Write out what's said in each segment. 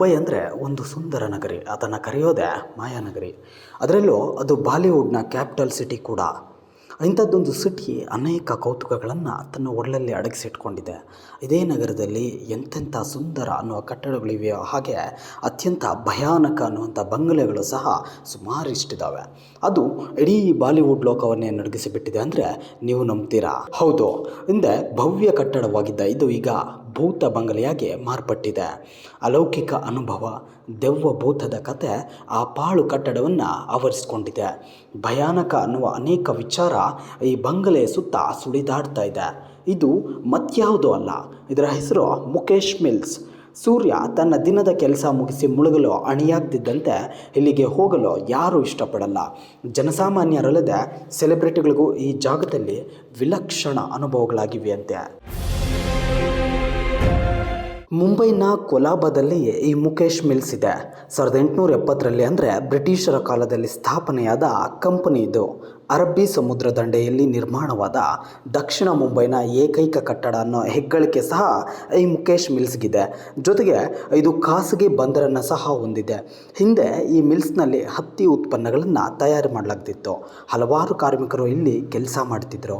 ಮುಂಬೈ ಅಂದರೆ ಒಂದು ಸುಂದರ ನಗರಿ. ಅದನ್ನು ಕರೆಯೋದೇ ಮಾಯಾನಗರಿ ಅದರಲ್ಲೂ ಅದು ಬಾಲಿವುಡ್ನ ಕ್ಯಾಪಿಟಲ್ ಸಿಟಿ ಕೂಡ. ಇಂಥದ್ದೊಂದು ಸಿಟಿ ಅನೇಕ ಕೌತುಕಗಳನ್ನು ತನ್ನ ಒಡಲಲ್ಲಿ ಅಡಗಿಸಿಟ್ಕೊಂಡಿದೆ. ಇದೇ ನಗರದಲ್ಲಿ ಎಂತೆಂಥ ಸುಂದರ ಅನ್ನುವ ಕಟ್ಟಡಗಳಿವೆಯೋ ಹಾಗೆ ಅತ್ಯಂತ ಭಯಾನಕ ಅನ್ನುವಂಥ ಬಂಗಲೆಗಳು ಸಹ ಸುಮಾರಿಷ್ಟಿದ್ದಾವೆ ಅದು ಇಡೀ ಬಾಲಿವುಡ್ ಲೋಕವನ್ನೇ ನಡಗಿಸಿಬಿಟ್ಟಿದೆ ಅಂದರೆ ನೀವು ನಂಬ್ತೀರಾ? ಹೌದು. ಹಿಂದೆ ಭವ್ಯ ಕಟ್ಟಡವಾಗಿದ್ದ ಇದು ಈಗ ಭೂತ ಬಂಗಲೆಯಾಗಿ ಮಾರ್ಪಟ್ಟಿದೆ. ಅಲೌಕಿಕ ಅನುಭವ ದೆವ್ವ ಭೂತದ ಕತೆ ಆ ಪಾಳು ಕಟ್ಟಡವನ್ನು ಆವರಿಸಿಕೊಂಡಿದೆ. ಭಯಾನಕ ಅನ್ನುವ ಅನೇಕ ವಿಚಾರ ಈ ಬಂಗಲೆಯ ಸುತ್ತ ಸುಳಿದಾಡ್ತಾ ಇದೆ. ಇದು ಮತ್ಯಾವುದೂ ಅಲ್ಲ, ಇದರ ಹೆಸರು ಮುಖೇಶ್ ಮಿಲ್ಸ್. ಸೂರ್ಯ ತನ್ನ ದಿನದ ಕೆಲಸ ಮುಗಿಸಿ ಮುಳುಗಲು ಅಣಿಯಾಗ್ತಿದ್ದಂತೆ ಇಲ್ಲಿಗೆ ಹೋಗಲು ಯಾರೂ ಇಷ್ಟಪಡಲ್ಲ. ಜನಸಾಮಾನ್ಯರಲ್ಲದೆ ಸೆಲೆಬ್ರಿಟಿಗಳಿಗೂ ಈ ಜಾಗದಲ್ಲಿ ವಿಲಕ್ಷಣ ಅನುಭವಗಳಾಗಿವೆಯಂತೆ ಮುಂಬೈನ ಕೊಲಾಬಾದಲ್ಲಿ ಈ ಮುಖೇಶ್ ಮಿಲ್ಸ್ ಇದೆ ಸಾವಿರದ ಎಂಟುನೂರ ಎಪ್ಪತ್ತರಲ್ಲಿ ಅಂದರೆ ಬ್ರಿಟಿಷರ ಕಾಲದಲ್ಲಿ ಸ್ಥಾಪನೆಯಾದ ಕಂಪನಿ ಇದು ಅರಬ್ಬಿ ಸಮುದ್ರ ದಂಡೆಯಲ್ಲಿ ನಿರ್ಮಾಣವಾದ ದಕ್ಷಿಣ ಮುಂಬೈನ ಏಕೈಕ ಕಟ್ಟಡ ಅನ್ನೋ ಹೆಗ್ಗಳಿಕೆ ಸಹ ಈ ಮುಖೇಶ್ ಮಿಲ್ಸ್ಗಿದೆ. ಜೊತೆಗೆ ಇದು ಖಾಸಗಿ ಬಂದರನ್ನು ಸಹ ಹೊಂದಿದೆ. ಹಿಂದೆ ಈ ಮಿಲ್ಸ್ನಲ್ಲಿ ಹತ್ತಿ ಉತ್ಪನ್ನಗಳನ್ನು ತಯಾರು ಮಾಡಲಾಗ್ತಿತ್ತು. ಹಲವಾರು ಕಾರ್ಮಿಕರು ಇಲ್ಲಿ ಕೆಲಸ ಮಾಡ್ತಿದ್ರು.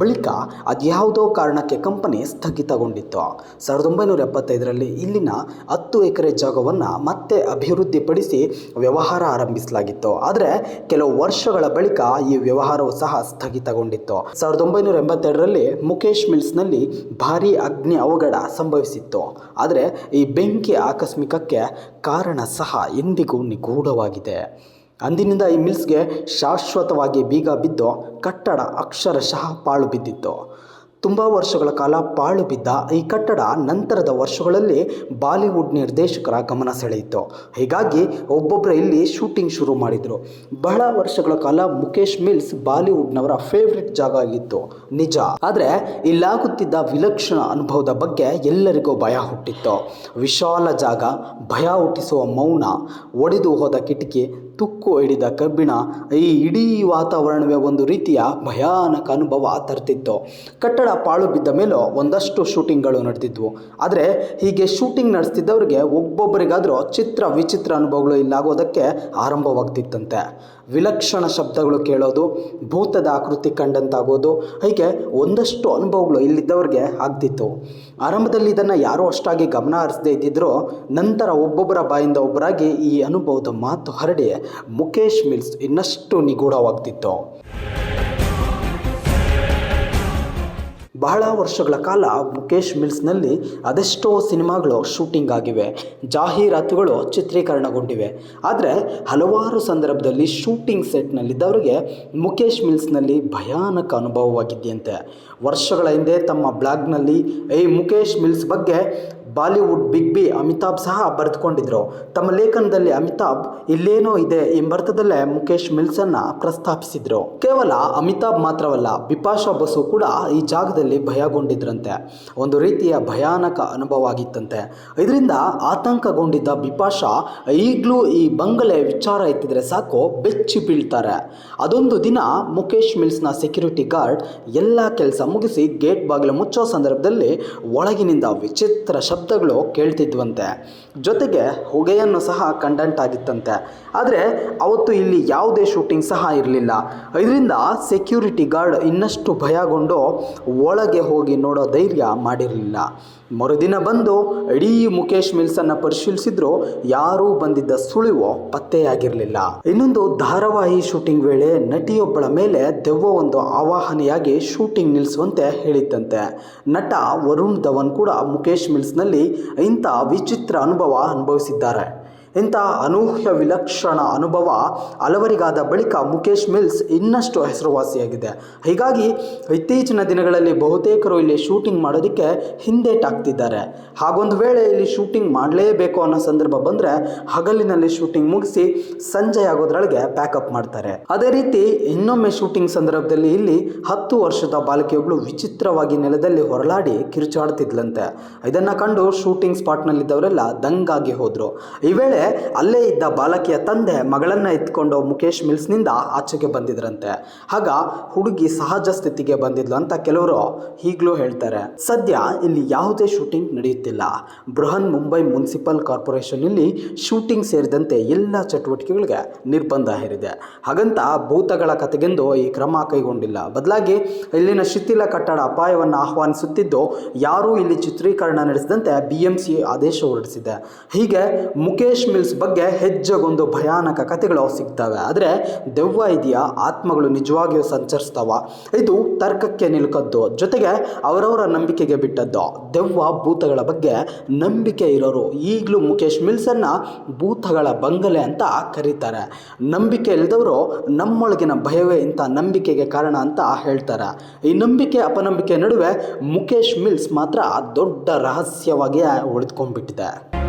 ಬಳಿಕ ಅದ್ಯಾವುದೋ ಕಾರಣಕ್ಕೆ ಕಂಪನಿ ಸ್ಥಗಿತಗೊಂಡಿತ್ತು. ಸಾವಿರದ ಒಂಬೈನೂರ ಎಪ್ಪತ್ತೈದರಲ್ಲಿ ಇಲ್ಲಿನ ಹತ್ತು ಎಕರೆ ಜಾಗವನ್ನು ಮತ್ತೆ ಅಭಿವೃದ್ಧಿಪಡಿಸಿ ವ್ಯವಹಾರ ಆರಂಭಿಸಲಾಗಿತ್ತು. ಆದರೆ ಕೆಲವು ವರ್ಷಗಳ ಬಳಿಕ ಈ ವ್ಯವಹಾರವು ಸಹ ಸ್ಥಗಿತಗೊಂಡಿತ್ತು. ಸಾವಿರದ ಒಂಬೈನೂರ ಎಂಬತ್ತೆರಡರಲ್ಲಿ ಮುಖೇಶ್ ಮಿಲ್ಸ್ನಲ್ಲಿ ಭಾರೀ ಅಗ್ನಿ ಅವಘಡ ಸಂಭವಿಸಿತ್ತು. ಆದರೆ ಈ ಬೆಂಕಿ ಆಕಸ್ಮಿಕಕ್ಕೆ ಕಾರಣ ಸಹ ಎಂದಿಗೂ ನಿಗೂಢವಾಗಿದೆ. ಅಂದಿನಿಂದ ಈ ಮಿಲ್ಸ್ಗೆ ಶಾಶ್ವತವಾಗಿ ಬೀಗ ಬಿದ್ದು ಕಟ್ಟಡ ಅಕ್ಷರಶಃ ಪಾಳು ಬಿದ್ದಿತ್ತು. ತುಂಬ ವರ್ಷಗಳ ಕಾಲ ಪಾಳು ಬಿದ್ದ ಈ ಕಟ್ಟಡ ನಂತರದ ವರ್ಷಗಳಲ್ಲಿ ಬಾಲಿವುಡ್ ನಿರ್ದೇಶಕರ ಗಮನ ಸೆಳೆಯಿತು. ಹೀಗಾಗಿ ಒಬ್ಬೊಬ್ಬರು ಇಲ್ಲಿ ಶೂಟಿಂಗ್ ಶುರು ಮಾಡಿದರು. ಬಹಳ ವರ್ಷಗಳ ಕಾಲ ಮುಖೇಶ್ ಮಿಲ್ಸ್ ಬಾಲಿವುಡ್ನವರ ಫೇವ್ರೆಟ್ ಜಾಗ ಆಗಿತ್ತು. ನಿಜ. ಆದರೆ ಇಲ್ಲಾಗುತ್ತಿದ್ದ ವಿಲಕ್ಷಣ ಅನುಭವದ ಬಗ್ಗೆ ಎಲ್ಲರಿಗೂ ಭಯ ಹುಟ್ಟಿತ್ತು. ವಿಶಾಲ ಜಾಗ, ಭಯ ಹುಟ್ಟಿಸುವ ಮೌನ, ಒಡೆದು ಹೋದ ಕಿಟಕಿ ತುಕ್ಕು ಹಿಡಿದ ಕಬ್ಬಿಣ ಈ ಇಡೀ ವಾತಾವರಣವೇ ಒಂದು ರೀತಿಯ ಭಯಾನಕ ಅನುಭವ ತರ್ತಿತ್ತು. ಕಟ್ಟಡ ಪಾಳು ಬಿದ್ದ ಮೇಲೂ ಒಂದಷ್ಟು ಶೂಟಿಂಗ್ಗಳು ನಡೆದಿದ್ವು ಆದರೆ ಹೀಗೆ ಶೂಟಿಂಗ್ ನಡೆಸ್ತಿದ್ದವ್ರಿಗೆ ಒಬ್ಬೊಬ್ಬರಿಗಾದರೂ ಚಿತ್ರ ವಿಚಿತ್ರ ಅನುಭವಗಳು ಇಲ್ಲಾಗೋದಕ್ಕೆ ಆರಂಭವಾಗ್ತಿತ್ತಂತೆ. ವಿಲಕ್ಷಣ ಶಬ್ದಗಳು ಕೇಳೋದು, ಭೂತದ ಆಕೃತಿ ಕಂಡಂತಾಗೋದು, ಹೀಗೆ ಒಂದಷ್ಟು ಅನುಭವಗಳು ಇಲ್ಲಿದ್ದವ್ರಿಗೆ ಆಗ್ತಿತ್ತು. ಆರಂಭದಲ್ಲಿ ಇದನ್ನು ಯಾರೂ ಅಷ್ಟಾಗಿ ಗಮನ ಹರಿಸದೇ ಇದ್ದಿದ್ರು ನಂತರ ಒಬ್ಬೊಬ್ಬರ ಬಾಯಿಂದ ಒಬ್ಬರಾಗಿ ಈ ಅನುಭವದ ಮಾತು ಹರಡಿ ಮುಖೇಶ್ ಮಿಲ್ಸ್ ಇನ್ನಷ್ಟು ನಿಗೂಢವಾಗ್ತಿತ್ತು. ಬಹಳ ವರ್ಷಗಳ ಕಾಲ ಮುಖೇಶ್ ಮಿಲ್ಸ್ನಲ್ಲಿ ಅದೆಷ್ಟೋ ಸಿನಿಮಾಗಳು ಶೂಟಿಂಗ್ ಆಗಿವೆ. ಜಾಹೀರಾತುಗಳು ಚಿತ್ರೀಕರಣಗೊಂಡಿವೆ. ಆದರೆ ಹಲವಾರು ಸಂದರ್ಭದಲ್ಲಿ ಶೂಟಿಂಗ್ ಸೆಟ್ನಲ್ಲಿದ್ದವರಿಗೆ ಮುಖೇಶ್ ಮಿಲ್ಸ್ನಲ್ಲಿ ಭಯಾನಕ ಅನುಭವವಾಗಿದೆಯಂತೆ. ವರ್ಷಗಳ ಹಿಂದೆ ತಮ್ಮ ಬ್ಲಾಗ್ನಲ್ಲಿ ಈ ಮುಖೇಶ್ ಮಿಲ್ಸ್ ಬಗ್ಗೆ ಬಾಲಿವುಡ್ ಬಿಗ್ ಬಿ ಅಮಿತಾಬ್ ಸಹ ಬರೆದುಕೊಂಡಿದ್ರು. ತಮ್ಮ ಲೇಖನದಲ್ಲಿ ಅಮಿತಾಬ್ ಇಲ್ಲೇನೋ ಇದೆ ಎಂಬರ್ಥದಲ್ಲೇ ಮುಖೇಶ್ ಮಿಲ್ಸನ್ನ ಪ್ರಸ್ತಾಪಿಸಿದ್ರು. ಕೇವಲ ಅಮಿತಾಬ್ ಮಾತ್ರವಲ್ಲ, ಬಿಪಾಶಾ ಬಸು ಕೂಡ ಈ ಜಾಗದಲ್ಲಿ ಭಯಗೊಂಡಿದ್ರಂತೆ. ಒಂದು ರೀತಿಯ ಭಯಾನಕ ಅನುಭವ ಆಗಿತ್ತಂತೆ ಇದರಿಂದ ಆತಂಕಗೊಂಡಿದ್ದ ಬಿಪಾಶಾ ಈಗಲೂ ಈ ಬಂಗಲೆ ವಿಚಾರ ಎತ್ತಿದ್ರೆ ಸಾಕು, ಬೆಚ್ಚಿ ಬೀಳ್ತಾರೆ. ಅದೊಂದು ದಿನ ಮುಖೇಶ್ ಮಿಲ್ಸ್ನ ಸೆಕ್ಯೂರಿಟಿ ಗಾರ್ಡ್ ಎಲ್ಲ ಕೆಲಸ ಮುಗಿಸಿ ಗೇಟ್ ಬಾಗಿಲು ಮುಚ್ಚೋ ಸಂದರ್ಭದಲ್ಲಿ ಒಳಗಿನಿಂದ ವಿಚಿತ್ರ ಶಬ್ದಗಳು ಕೇಳ್ತಿದ್ವಂತೆ. ಜೊತೆಗೆ ಹೊಗೆಯನ್ನು ಸಹ ಕಂಡಂಟಾಗಿತ್ತಂತೆ ಆದರೆ ಅವತ್ತು ಇಲ್ಲಿ ಯಾವುದೇ ಶೂಟಿಂಗ್ ಸಹ ಇರಲಿಲ್ಲ. ಇದರಿಂದ ಸೆಕ್ಯೂರಿಟಿ ಗಾರ್ಡ್ ಇನ್ನಷ್ಟು ಭಯಗೊಂಡು ಒಳಗೆ ಹೋಗಿ ನೋಡೋ ಧೈರ್ಯ ಮಾಡಿರಲಿಲ್ಲ. ಮರುದಿನ ಬಂದು ಇಡೀ ಮುಖೇಶ್ ಮಿಲ್ಸನ್ನು ಪರಿಶೀಲಿಸಿದ್ರು ಯಾರೂ ಬಂದಿದ್ದ ಸುಳಿವು ಪತ್ತೆಯಾಗಿರಲಿಲ್ಲ. ಇನ್ನೊಂದು ಧಾರಾವಾಹಿ ಶೂಟಿಂಗ್ ವೇಳೆ ನಟಿಯೊಬ್ಬಳ ಮೇಲೆ ದೆವ್ವ ಒಂದು ಆವಾಹನೆಯಾಗಿ ಶೂಟಿಂಗ್ ನಿಲ್ಲಿಸುವಂತೆ ಹೇಳಿದ್ದಂತೆ ನಟ ವರುಣ್ ಧವನ್ ಕೂಡ ಮುಖೇಶ್ ಮಿಲ್ಸ್ನಲ್ಲಿ ಇಂಥ ವಿಚಿತ್ರ ಅನುಭವ ಅನುಭವಿಸಿದ್ದಾರೆ. ಇಂಥ ಅನೂಹ್ಯ ವಿಲಕ್ಷಣ ಅನುಭವ ಹಲವರಿಗಾದ ಬಳಿಕ ಮುಖೇಶ್ ಮಿಲ್ಸ್ ಇನ್ನಷ್ಟು ಹೆಸರುವಾಸಿಯಾಗಿದೆ. ಹೀಗಾಗಿ ಇತ್ತೀಚಿನ ದಿನಗಳಲ್ಲಿ ಬಹುತೇಕರು ಇಲ್ಲಿ ಶೂಟಿಂಗ್ ಮಾಡೋದಕ್ಕೆ ಹಿಂದೇಟಾಗ್ತಿದ್ದಾರೆ ಹಾಗೊಂದು ವೇಳೆ ಇಲ್ಲಿ ಶೂಟಿಂಗ್ ಮಾಡಲೇಬೇಕು ಅನ್ನೋ ಸಂದರ್ಭ ಬಂದರೆ ಹಗಲಿನಲ್ಲಿ ಶೂಟಿಂಗ್ ಮುಗಿಸಿ ಸಂಜೆ ಆಗೋದ್ರೊಳಗೆ ಪ್ಯಾಕಪ್ ಮಾಡ್ತಾರೆ. ಅದೇ ರೀತಿ ಇನ್ನೊಮ್ಮೆ ಶೂಟಿಂಗ್ ಸಂದರ್ಭದಲ್ಲಿ ಇಲ್ಲಿ ಹತ್ತು ವರ್ಷದ ಬಾಲಕಿಯೊಬ್ಬಳು ವಿಚಿತ್ರವಾಗಿ ನೆಲದಲ್ಲಿ ಹೊರಳಾಡಿ ಕಿರುಚಾಡ್ತಿದ್ಲಂತೆ. ಇದನ್ನು ಕಂಡು ಶೂಟಿಂಗ್ ಸ್ಪಾಟ್ನಲ್ಲಿದ್ದವರೆಲ್ಲ ದಂಗಾಗಿ ಹೋದರು. ಈ ವೇಳೆ ಅಲ್ಲೇ ಇದ್ದ ಬಾಲಕಿಯ ತಂದೆ ಮಗಳನ್ನ ಎತ್ಕೊಂಡು ಮುಖೇಶ್ ಮಿಲ್ಸ್ನಿಂದ ಆಚೆಗೆ ಬಂದಿದ್ರಂತೆ. ಆಗ ಹುಡುಗಿ ಸಹಜ ಸ್ಥಿತಿಗೆ ಬಂದಿದ್ಲು ಅಂತ ಕೆಲವರು ಈಗಲೂ ಹೇಳ್ತಾರೆ. ಸದ್ಯ ಇಲ್ಲಿ ಯಾವುದೇ ಶೂಟಿಂಗ್ ನಡೆಯುತ್ತಿಲ್ಲ. ಬೃಹನ್ ಮುಂಬೈ ಮುನ್ಸಿಪಲ್ ಕಾರ್ಪೊರೇಷನ್ ಇಲ್ಲಿ ಶೂಟಿಂಗ್ ಸೇರಿದಂತೆ ಎಲ್ಲ ಚಟುವಟಿಕೆಗಳಿಗೆ ನಿರ್ಬಂಧ ಹೇರಿದೆ. ಹಾಗಂತ ಭೂತಗಳ ಕತೆಗೆಂದು ಈ ಕ್ರಮ ಕೈಗೊಂಡಿಲ್ಲ. ಬದಲಾಗಿ ಇಲ್ಲಿನ ಶಿಥಿಲ ಕಟ್ಟಡ ಅಪಾಯವನ್ನು ಆಹ್ವಾನಿಸುತ್ತಿದ್ದು, ಯಾರೂ ಇಲ್ಲಿ ಚಿತ್ರೀಕರಣ ನಡೆಸಿದಂತೆ ಬಿ ಎಂ ಸಿ ಆದೇಶ ಹೊರಡಿಸಿದೆ. ಹೀಗೆ ಮುಖೇಶ್ ಮಿಲ್ಸ್ ಬಗ್ಗೆ ಹೆಜ್ಜೆಗೊಂದು ಭಯಾನಕ ಕಥೆಗಳು ಸಿಗ್ತವೆ. ಆದರೆ ದೆವ್ವ ಇದೆಯಾ? ಆತ್ಮಗಳು ನಿಜವಾಗಿಯೂ ಸಂಚರಿಸ್ತಾವ. ಇದು ತರ್ಕಕ್ಕೆ ನಿಲುಕದ್ದು. ಜೊತೆಗೆ ಅವರವರ ನಂಬಿಕೆಗೆ ಬಿಟ್ಟದ್ದು. ದೆವ್ವ ಭೂತಗಳ ಬಗ್ಗೆ ನಂಬಿಕೆ ಇರೋರು. ಈಗಲೂ ಮುಖೇಶ್ ಮಿಲ್ಸನ್ನು ಭೂತಗಳ ಬಂಗಲೆ ಅಂತ ಕರೀತಾರೆ. ನಂಬಿಕೆ ಇಲ್ಲದವರು ನಮ್ಮೊಳಗಿನ ಭಯವೇ ಇಂಥ ನಂಬಿಕೆಗೆ ಕಾರಣ ಅಂತ ಹೇಳ್ತಾರೆ. ಈ ನಂಬಿಕೆ ಅಪನಂಬಿಕೆ ನಡುವೆ ಮುಖೇಶ್ ಮಿಲ್ಸ್ ಮಾತ್ರ ದೊಡ್ಡ ರಹಸ್ಯವಾಗಿ ಉಳಿದುಕೊಂಡ್ಬಿಟ್ಟಿದೆ